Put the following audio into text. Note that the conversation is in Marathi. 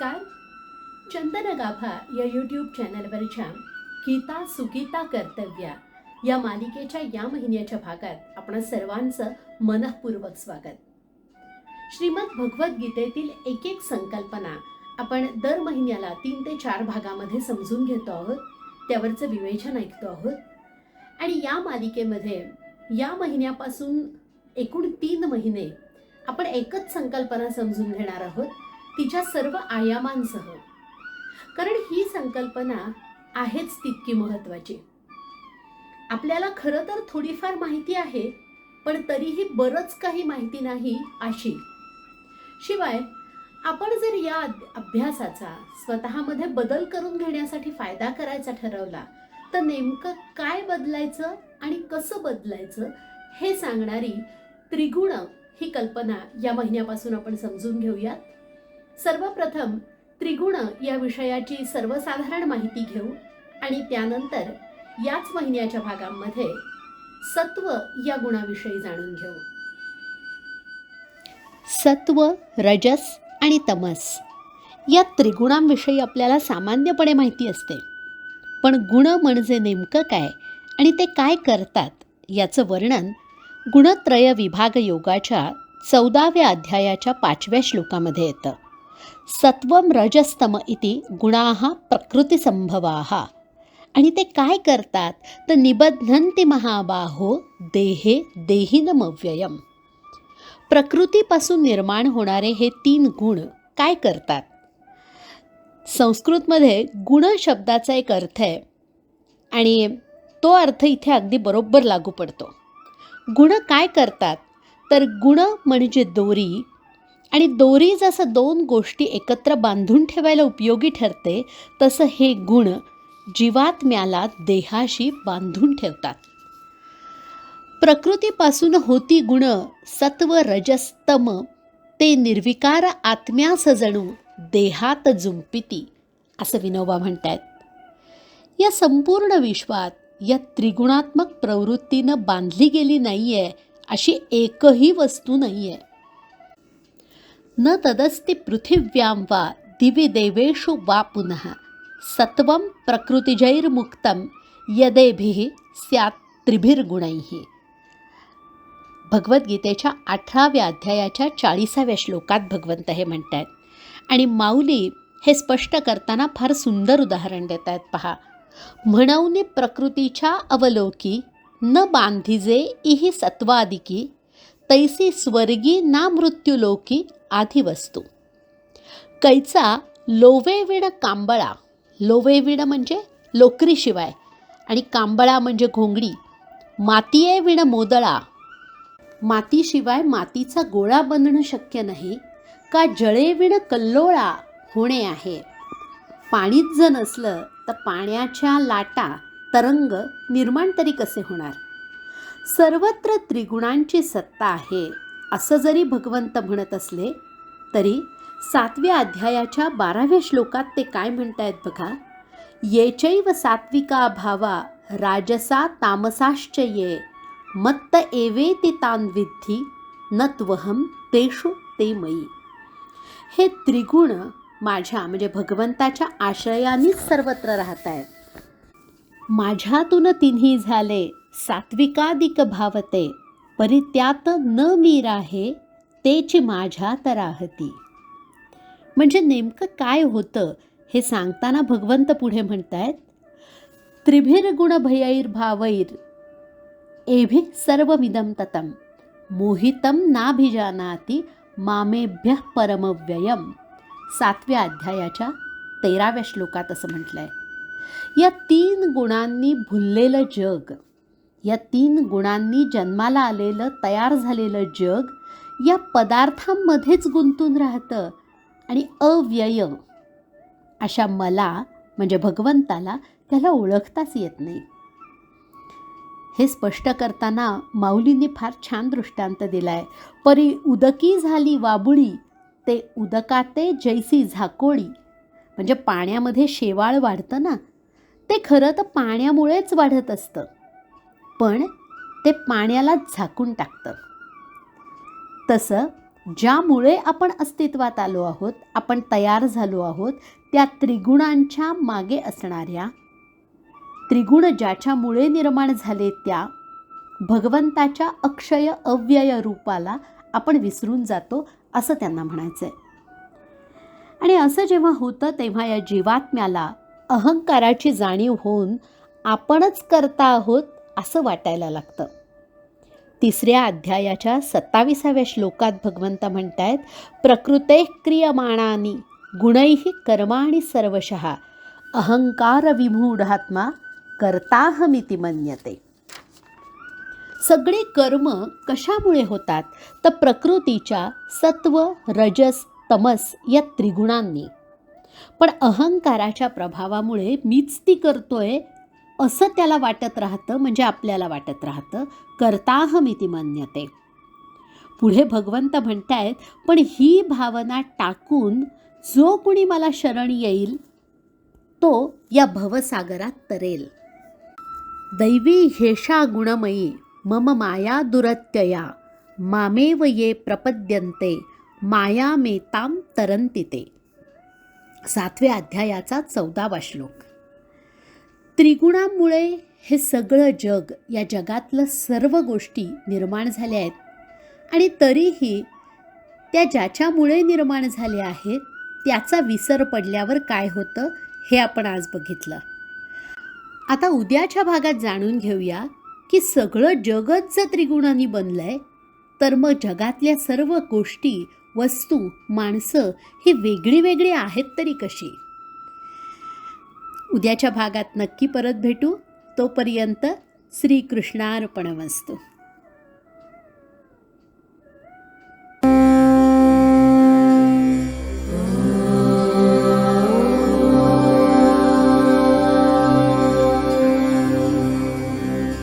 नमस्कार. चंदन गाभा या यूट्यूब चॅनलवरच्या गीता सुगीता कर्तव्या या मालिकेच्या या महिन्याच्या भागात आपण सर्वांचं मनःपूर्वक स्वागत. श्रीमद भगवद्गीतेतील एक एक संकल्पना आपण दर महिन्याला तीन ते चार भागामध्ये समजून घेतो आहोत. त्यावरचं विवेचन ऐकतो आहोत. आणि या मालिकेमध्ये या महिन्यापासून एकूण तीन महिने आपण एकच संकल्पना समजून घेणार आहोत. तिच्या सर्व आयामांसह. कारण ही संकल्पना आहेच तितकी महत्वाची आपल्याला खरं तर थोडीफार माहिती आहे पण तरीही बरंच काही माहिती नाही अशी. शिवाय आपण जर या अभ्यासाचा स्वतःमध्ये बदल करून घेण्यासाठी फायदा करायचा ठरवला तर नेमकं काय बदलायचं आणि कसं बदलायचं हे सांगणारी त्रिगुण ही कल्पना या महिन्यापासून आपण समजून घेऊयात. सर्वप्रथम त्रिगुण या विषयाची सर्वसाधारण माहिती घेऊ आणि त्यानंतर याच महिन्याच्या भागांमध्ये सत्व या गुणाविषयी जाणून घेऊ. सत्व रजस आणि तमस या त्रिगुणांविषयी आपल्याला सामान्यपणे माहिती असते. पण गुण म्हणजे नेमकं काय आणि ते काय करतात याचं वर्णन गुणत्रय विभाग योगाच्या चौदाव्या अध्यायाच्या पाचव्या श्लोकामध्ये येतं. सत्वम रजस्तम इति गुणाः प्रकृतिसंभवाः आणि ते काय करतात? तर निबध्नन्ति महाबाहो देहे देहिनमव्ययम। प्रकृतीपासून निर्माण होणारे हे तीन गुण काय करतात? संस्कृतमध्ये गुण शब्दाचा एक अर्थ आहे आणि तो अर्थ इथे अगदी बरोबर लागू पडतो. गुण काय करतात? तर गुण म्हणजे दोरी आणि दोरी जसं दोन गोष्टी एकत्र बांधून ठेवायला उपयोगी ठरते तसं हे गुण जीवात्म्याला देहाशी बांधून ठेवतात. प्रकृतीपासून होती गुण सत्व रजस्तम ते निर्विकार आत्म्यास जणू देहात जुंपिती असं विनोबा म्हणतात या संपूर्ण विश्वात या त्रिगुणात्मक प्रवृत्तीनं बांधली गेली नाही आहे अशी एकही वस्तू नाही आहे न तदस्ति पृथिव्यां वा दिवि देवेषु वा पुनः। सत्वं प्रकृतिजैर्मुक्तं यदेभिः स्यात् त्रिभिर्गुणैः। भगवद्गीतेच्या अठराव्या अध्यायाच्या चाळीसाव्या श्लोकात भगवंत हे म्हणत आहेत आणि माऊली हे स्पष्ट करताना फार सुंदर उदाहरण देत आहेत पहा. म्हणून प्रकृतीच्या अवलोकी न बांधिजे इही सत्वादिकी तैसी स्वर्गी ना मृत्युलोकी आधी वस्तू. कैचा लोवेविड कांबळा. लोवेविड म्हणजे लोकरीशिवाय आणि कांबळा म्हणजे घोंगडी. मातीये विण मोदळा. मातीशिवाय मातीचा गोळा बनणं शक्य नाही का जळे विण कल्लोळा होणे आहे. पाणीच जर नसलं तर पाण्याच्या लाटा तरंग निर्माण तरी कसे होणार? सर्वत्र त्रिगुणांची सत्ता आहे. असं जरी भगवंत म्हणत असले तरी सातव्या अध्यायाच्या बाराव्या श्लोकात ते काय म्हणतायत बघा? येचैव सात्विका भावा राजसा तामसाश्च ये मत्त एवेति तान विद्धी न त्वहम तेषु ते मयी. हे त्रिगुण माझ्या म्हणजे भगवंताच्या आश्रयानेच सर्वत्र राहत आहेत माझ्यातून तिन्ही झाले सात्विकादिक भावते परित्यात न मी राहे तेची माझ्यात राहती म्हणजे नेमकं काय होतं हे सांगताना भगवंत पुढे म्हणतायत त्रिभिर्गुण भयैर्भावैर एभि सर्वमिदं ततम मोहितं नाभिजानाति मामेभ्य परमव्ययम. सातव्या अध्यायाच्या तेराव्या श्लोकात असं म्हटलंय. या तीन गुणांनी भुललेलं जग या तीन गुणांनी जन्माला आलेलं तयार झालेलं जग या पदार्थांमध्येच गुंतून राहतं आणि अव्यय. अशा मला म्हणजे भगवंताला त्याला ओळखताच येत नाही. हे स्पष्ट करताना माऊलींनी फार छान दृष्टांत दिलाय. परी उदकी झाली वाबुळी ते उदकाते जैसी झाकोळी. म्हणजे पाण्यामध्ये शेवाळ वाढतं ना ते खरं तर पाण्यामुळेच वाढत असतं. पण ते पाण्याला झाकून टाकतं. तसं ज्यामुळे आपण अस्तित्वात आलो आहोत आपण तयार झालो आहोत त्या त्रिगुणांच्या मागे असणाऱ्या त्रिगुण ज्याच्यामुळे निर्माण झाले त्या भगवंताच्या अक्षय अव्यय रूपाला आपण विसरून जातो असं त्यांना म्हणायचं आहे आणि असं जेव्हा होतं तेव्हा या जीवात्म्याला अहंकाराची जाणीव होऊन आपणच करता आहोत असं वाटायला लागतं. तिसऱ्या अध्यायाच्या सत्ताविसाव्या श्लोकात भगवंत म्हणतायत प्रकृते क्रियमाणानी गुणैः कर्माणी सर्वशः अहंकार विमूढात्मा कर्ताहमिती मन्यते. सगळे कर्म कशामुळे होतात? तर प्रकृतीच्या सत्व रजस तमस या त्रिगुणांनी. पण अहंकाराच्या प्रभावामुळे मीच ती करतोय असं त्याला वाटत राहतं म्हणजे आपल्याला वाटत राहतं करताहमिती मान्यते. पुढे भगवंत म्हणतायत पण ही भावना टाकून जो कुणी मला शरण येईल तो या भवसागरात तरेल. दैवी हेषा गुणमयी मम माया दुरत्यया मामेव ये प्रपद्यन्ते माया मेताम तरंतिते सातव्या अध्यायाचा चौदावा श्लोक. त्रिगुणांमुळे हे सगळं जग या जगातलं सर्व गोष्टी निर्माण झाल्या आहेत. आणि तरीही त्या ज्याच्यामुळे निर्माण झाल्या आहेत त्याचा विसर पडल्यावर काय होतं हे आपण आज बघितलं. आता उद्याच्या भागात जाणून घेऊया की सगळं जगच जर त्रिगुणांनी बनलं आहे तर मग जगातल्या सर्व गोष्टी वस्तू माणसं ही वेगळी वेगळी आहेत तरी कशी? उद्याच्या भागात नक्की परत भेटू. तोपर्यंत श्रीकृष्णार्पण वस्तू